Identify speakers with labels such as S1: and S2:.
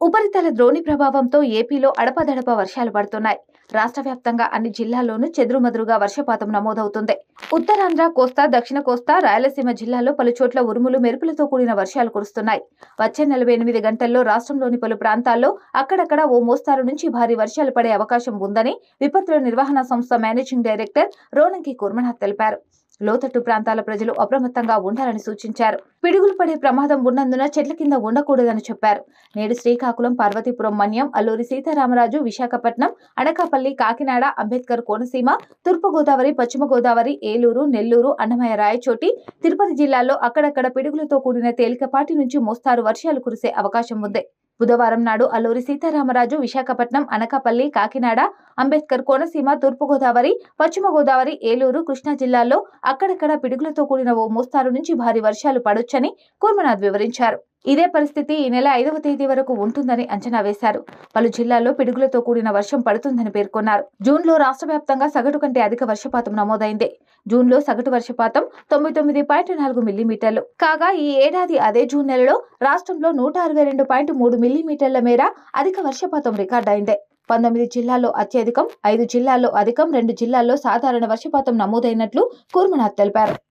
S1: ఉపరితల ద్రోణి ప్రభావంతో ఏపీలో అడపదడప వర్షాలు పడుతున్నాయి. రాష్ట్ర వ్యాప్తంగా అన్ని జిల్లాల్లోనూ చెదురుమదురుగా వర్షపాతం నమోదవుతుంది. ఉత్తరాంధ్ర కోస్తా దక్షిణ కోస్తా రాయలసీమ జిల్లాల్లో పలు చోట్ల ఉరుములు మెరుపులతో కూడిన వర్షాలు కురుస్తున్నాయి. వచ్చే నలభై ఎనిమిది గంటల్లో రాష్ట్రంలోని పలు ప్రాంతాల్లో అక్కడక్కడ ఓ మోస్తారు నుంచి భారీ వర్షాలు పడే అవకాశం ఉందని విపత్తుల నిర్వహణ సంస్థ మేనేజింగ్ డైరెక్టర్ రోనంకి కుర్మనాథ్ తెలిపారు. లోతట్టు ప్రాంతాల ప్రజలు అప్రమత్తంగా ఉండాలని సూచించారు. పిడుగులు పడే ప్రమాదం ఉన్నందున చెట్ల కింద ఉండకూడదని చెప్పారు. నేడు శ్రీకాకుళం పార్వతీపురం మన్యం అల్లూరి సీతారామరాజు విశాఖపట్నం అనకాపల్లి కాకినాడ అంబేద్కర్ కోనసీమ తూర్పుగోదావరి పశ్చిమ గోదావరి ఏలూరు నెల్లూరు అన్నమయ్య రాయచోటి తిరుపతి జిల్లాల్లో అక్కడక్కడ పిడుగులతో కూడిన తేలికపాటి నుంచి మోస్తారు వర్షాలు కురిసే అవకాశం ఉంది. బుధవారం నాడు అల్లూరి సీతారామరాజు విశాఖపట్నం అనకాపల్లి కాకినాడ అంబేద్కర్ కోనసీమ తూర్పుగోదావరి పశ్చిమ గోదావరి ఏలూరు కృష్ణా జిల్లాల్లో అక్కడక్కడ పిడుగులతో కూడిన ఓ మోస్తారు నుంచి భారీ వర్షాలు పడొచ్చని కూర్మనాథ్ వివరించారు. ఇదే పరిస్థితి ఈ నెల ఐదవ తేదీ వరకు ఉంటుందని అంచనా వేశారు. పలు జిల్లాల్లో పిడుగులతో కూడిన వర్షం పడుతుందని పేర్కొన్నారు. జూన్లో రాష్ట్ర వ్యాప్తంగా సగటు కంటే అధిక వర్షపాతం నమోదైంది. జూన్లో సగటు వర్షపాతం తొంభై తొమ్మిది పాయింట్ నాలుగు మిల్లీమీటర్లు. కాగా ఈ ఏడాది అదే జూన్ నెలలో రాష్ట్రంలో నూట అరవై రెండు పాయింట్ మూడు మిల్లీమీటర్ల మేర అధిక వర్షపాతం రికార్డైంది. పంతొమ్మిది జిల్లాల్లో అత్యధికం ఐదు జిల్లాల్లో అధికం రెండు జిల్లాల్లో సాధారణ వర్షపాతం నమోదైనట్లు కూర్మనాథ్ తెలిపారు.